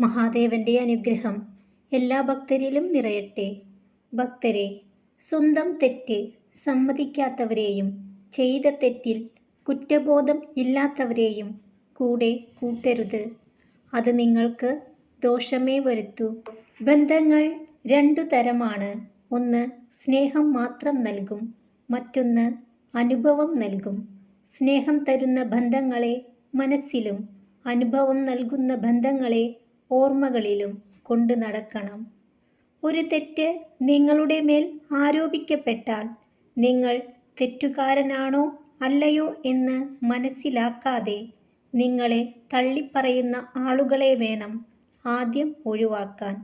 മഹാദേവന്റെ അനുഗ്രഹം എല്ലാ ഭക്തരിലും നിറയട്ടെ. ഭക്തരെ സ്വന്തം തെറ്റ് സമ്മതിക്കാത്തവരെയും ചെയ്ത തെറ്റിൽ കുറ്റബോധം ഇല്ലാത്തവരെയും കൂടെ കൂട്ടരുത്. അത് നിങ്ങൾക്ക് ദോഷമേ വരുത്തൂ. ബന്ധങ്ങൾ രണ്ടു തരമാണ്. ഒന്ന് സ്നേഹം മാത്രം നൽകും. മറ്റൊന്ന് അനുഭവം നൽകും. സ്നേഹം തരുന്ന ബന്ധങ്ങളെ മനസ്സിലും അനുഭവം നൽകുന്ന ബന്ധങ്ങളെ ഓർമ്മകളിലും കൊണ്ടു നടക്കണം. ഒരു തെറ്റ് നിങ്ങളുടെ മേൽ ആരോപിക്കപ്പെട്ടാൽ നിങ്ങൾ തെറ്റുകാരനാണോ അല്ലയോ എന്ന് മനസ്സിലാക്കാതെ നിങ്ങളെ തള്ളിപ്പറയുന്ന ആളുകളെ വേണം ആദ്യം ഒഴിവാക്കാൻ.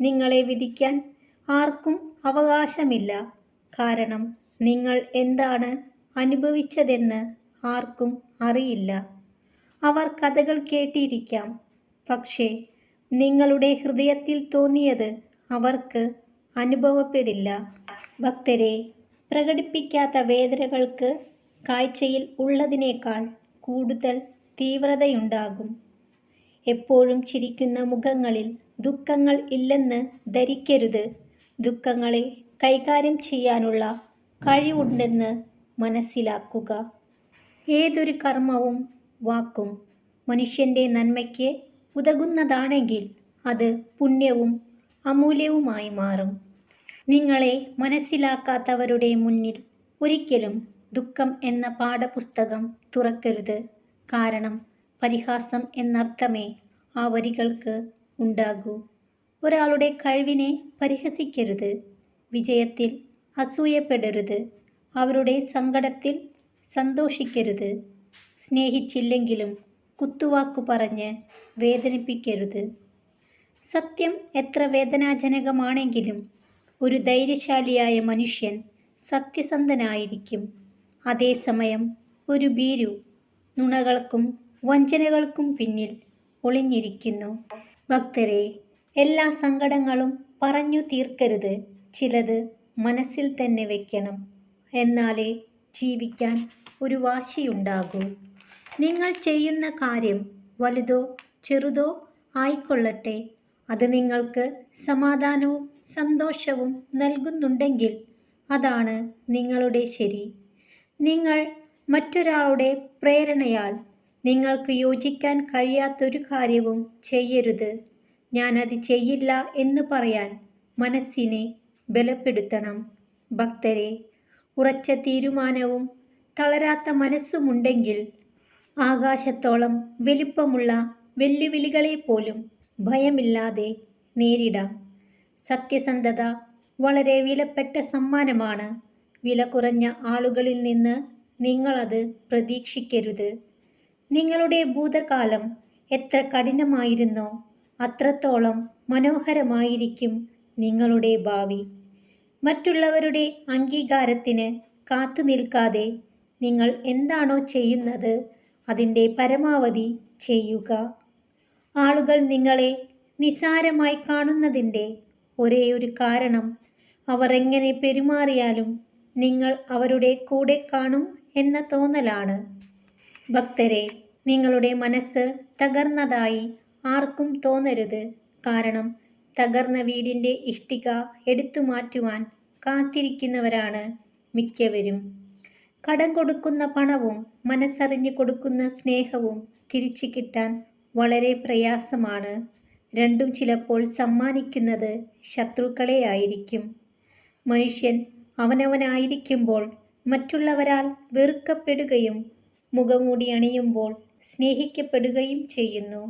നിങ്ങളെ വിധിക്കാൻ ആർക്കും അവകാശമില്ല. കാരണം നിങ്ങൾ എന്താണ് അനുഭവിച്ചതെന്ന് ആർക്കും അറിയില്ല. അവർ കഥകൾ കേട്ടിരിക്കാം. പക്ഷേ നിങ്ങളുടെ ഹൃദയത്തിൽ തോന്നിയത് അവർക്ക് അനുഭവപ്പെടില്ല. ഭക്തരെ പ്രകടിപ്പിക്കാത്ത വേദനകൾക്ക് കാഴ്ചയിൽ ഉള്ളതിനേക്കാൾ കൂടുതൽ തീവ്രതയുണ്ടാകും. എപ്പോഴും ചിരിക്കുന്ന മുഖങ്ങളിൽ ദുഃഖങ്ങൾ ഇല്ലെന്ന് ധരിക്കരുത്. ദുഃഖങ്ങളെ കൈകാര്യം ചെയ്യാനുള്ള കഴിവുണ്ടെന്ന് മനസ്സിലാക്കുക. ഏതൊരു കർമ്മവും വാക്കും മനുഷ്യന്റെ നന്മയ്ക്ക് ഉതകുന്നതാണെങ്കിൽ അത് പുണ്യവും അമൂല്യവുമായി മാറും. നിങ്ങളെ മനസ്സിലാക്കാത്തവരുടെ മുന്നിൽ ഒരിക്കലും ദുഃഖം എന്ന പാഠപുസ്തകം തുറക്കരുത്. കാരണം പരിഹാസം എന്നർത്ഥമേ ആ വരികൾക്ക് ഉണ്ടാകൂ. ഒരാളുടെ കഴിവിനെ പരിഹസിക്കരുത്. വിജയത്തിൽ അസൂയപ്പെടരുത്. അവരുടെ സങ്കടത്തിൽ സന്തോഷിക്കരുത്. സ്നേഹിച്ചില്ലെങ്കിലും കുത്തുവാക്കു പറഞ്ഞ് വേദനിപ്പിക്കരുത്. സത്യം എത്ര വേദനാജനകമാണെങ്കിലും ഒരു ധൈര്യശാലിയായ മനുഷ്യൻ സത്യസന്ധനായിരിക്കും. അതേസമയം ഒരു ഭീരു നുണകൾക്കും വഞ്ചനകൾക്കും പിന്നിൽ ഒളിഞ്ഞിരിക്കുന്നു. ഭക്തരെ എല്ലാ സങ്കടങ്ങളും പറഞ്ഞു തീർക്കരുത്. ചിലത് മനസ്സിൽ തന്നെ വെക്കണം. എന്നാലേ ജീവിക്കാൻ ഒരു വാശിയുണ്ടാകൂ. നിങ്ങൾ ചെയ്യുന്ന കാര്യം വലുതോ ചെറുതോ ആയിക്കൊള്ളട്ടെ. അത് നിങ്ങൾക്ക് സമാധാനവും സന്തോഷവും നൽകുന്നുണ്ടെങ്കിൽ അതാണ് നിങ്ങളുടെ ശരി. നിങ്ങൾ മറ്റൊരാളുടെ പ്രേരണയാൽ നിങ്ങൾക്ക് യോജിക്കാൻ കഴിയാത്തൊരു കാര്യവും ചെയ്യരുത്. ഞാനത് ചെയ്യില്ല എന്ന് പറയാൻ മനസ്സിനെ ബലപ്പെടുത്തണം. ഭക്തരെ ഉറച്ച തീരുമാനവും തളരാത്ത മനസ്സുമുണ്ടെങ്കിൽ ആകാശത്തോളം വലിപ്പമുള്ള വെല്ലുവിളികളെ പോലും ഭയമില്ലാതെ നേരിടാം. സത്യസന്ധത വളരെ വിലപ്പെട്ട സമ്മാനമാണ്. വില കുറഞ്ഞ ആളുകളിൽ നിന്ന് നിങ്ങളത് പ്രതീക്ഷിക്കരുത്. നിങ്ങളുടെ ഭൂതകാലം എത്ര കഠിനമായിരുന്നോ അത്രത്തോളം മനോഹരമായിരിക്കും നിങ്ങളുടെ ഭാവി. മറ്റുള്ളവരുടെ അംഗീകാരത്തിന് കാത്തു നിൽക്കാതെ നിങ്ങൾ എന്താണോ ചെയ്യുന്നത് അതിന്റെ പരമാവധി ചെയ്യുക. ആളുകൾ നിങ്ങളെ നിസാരമായി കാണുന്നതിന്റെ ഒരേ ഒരു കാരണം അവർ എങ്ങനെ പെരുമാറിയാലും നിങ്ങൾ അവരുടെ കൂടെ കാണും എന്ന തോന്നലാണ്. ഭക്തരെ നിങ്ങളുടെ മനസ്സ് തകർന്നതായി ആർക്കും തോന്നരുത്. കാരണം തകർന്ന വീടിന്റെ ഇഷ്ടിക എടുത്തു മാറ്റുവാൻ കാത്തിരിക്കുന്നവരാണ് മിക്കവരും. കടം കൊടുക്കുന്ന പണവും മനസ്സറിഞ്ഞു കൊടുക്കുന്ന സ്നേഹവും തിരിച്ചു കിട്ടാൻ വളരെ പ്രയാസമാണ്. രണ്ടും ചിലപ്പോൾ സമ്മാനിക്കുന്നത് ശത്രുക്കളെ ആയിരിക്കും. മനുഷ്യൻ അവനവനായിരിക്കുമ്പോൾ മറ്റുള്ളവരാൽ വെറുക്കപ്പെടുകയും മുഖമൂടി അണിയുമ്പോൾ സ്നേഹിക്കപ്പെടുകയും ചെയ്യുന്നു.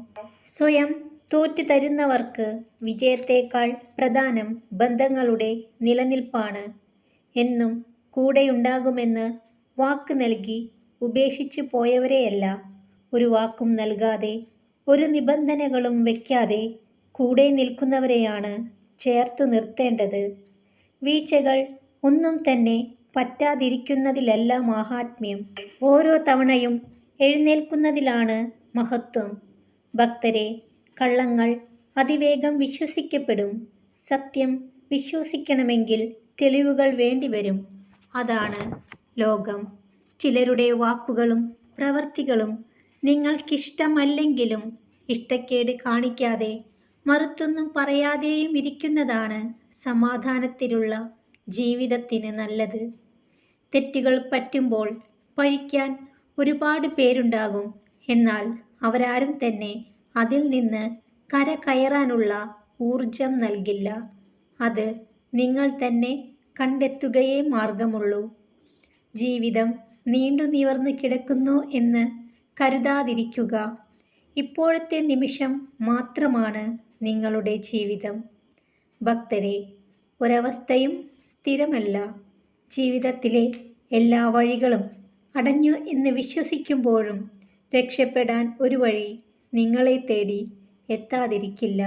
സ്വയം തോറ്റു തരുന്നവർക്ക് വിജയത്തേക്കാൾ പ്രധാനം ബന്ധങ്ങളുടെ നിലനിൽപ്പാണ്. എന്നും കൂടെയുണ്ടാകുമെന്ന് വാക്ക് നൽകി ഉപേക്ഷിച്ചു പോയവരെയല്ല ഒരു വാക്കും നൽകാതെ ഒരു നിബന്ധനകളും വയ്ക്കാതെ കൂടെ നിൽക്കുന്നവരെയാണ് ചേർത്തു നിർത്തേണ്ടത്. വീഴ്ചകൾ ഒന്നും തന്നെ പറ്റാതിരിക്കുന്നതിലല്ല മാഹാത്മ്യം. ഓരോ തവണയും എഴുന്നേൽക്കുന്നതിലാണ് മഹത്വം. ഭക്തരെ കള്ളങ്ങൾ അതിവേഗം വിശ്വസിക്കപ്പെടും. സത്യം വിശ്വസിക്കണമെങ്കിൽ തെളിവുകൾ വേണ്ടിവരും. അതാണ് ലോകം. ചിലരുടെ വാക്കുകളും പ്രവർത്തികളും നിങ്ങൾക്കിഷ്ടമല്ലെങ്കിലും ഇഷ്ടക്കേട് കാണിക്കാതെ മറുത്തൊന്നും പറയാതെയും ഇരിക്കുന്നതാണ് സമാധാനത്തിലുള്ള ജീവിതത്തിന് നല്ലത്. തെറ്റുകൾ പറ്റുമ്പോൾ പഴിക്കാൻ ഒരുപാട് പേരുണ്ടാകും. എന്നാൽ അവരാരും തന്നെ അതിൽ നിന്ന് കര കയറാനുള്ള ഊർജം നൽകില്ല. അത് നിങ്ങൾ തന്നെ കണ്ടെത്തുകയേ മാർഗമുള്ളൂ. ജീവിതം നീണ്ടു നിവർന്നു കിടക്കുന്നു എന്ന് കരുതാതിരിക്കുക. ഇപ്പോഴത്തെ നിമിഷം മാത്രമാണ് നിങ്ങളുടെ ജീവിതം. ഭക്തരെ ഒരവസ്ഥയും സ്ഥിരമല്ല. ജീവിതത്തിലെ എല്ലാ വഴികളും അടഞ്ഞു എന്ന് വിശ്വസിക്കുമ്പോഴും രക്ഷപ്പെടാൻ ഒരു വഴി നിങ്ങളെ തേടി എത്താതിരിക്കില്ല.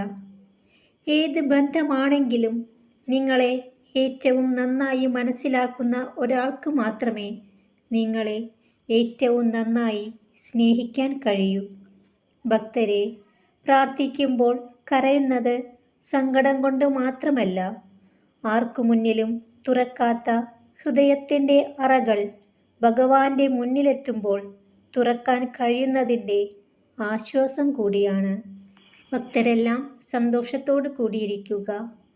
ഏത് ബന്ധമാണെങ്കിലും നിങ്ങളെ ഏറ്റവും നന്നായി മനസ്സിലാക്കുന്ന ഒരാൾക്ക് മാത്രമേ നിങ്ങളെ ഏറ്റവും നന്നായി സ്നേഹിക്കാൻ കഴിയൂ. ഭക്തരെ പ്രാർത്ഥിക്കുമ്പോൾ കരയുന്നത് സങ്കടം കൊണ്ട് മാത്രമല്ല ആർക്കു മുന്നിലും തുറക്കാത്ത ഹൃദയത്തിന്റെ അറകൾ ഭഗവാന്റെ മുന്നിലെത്തുമ്പോൾ തുറക്കാൻ കഴിയുന്നതിന്റെ ആശ്വാസം കൂടിയാണ്. ഭക്തരെല്ലാം സന്തോഷത്തോടു കൂടിയിരിക്കുക.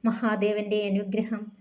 മഹാദേവന്റെ അനുഗ്രഹം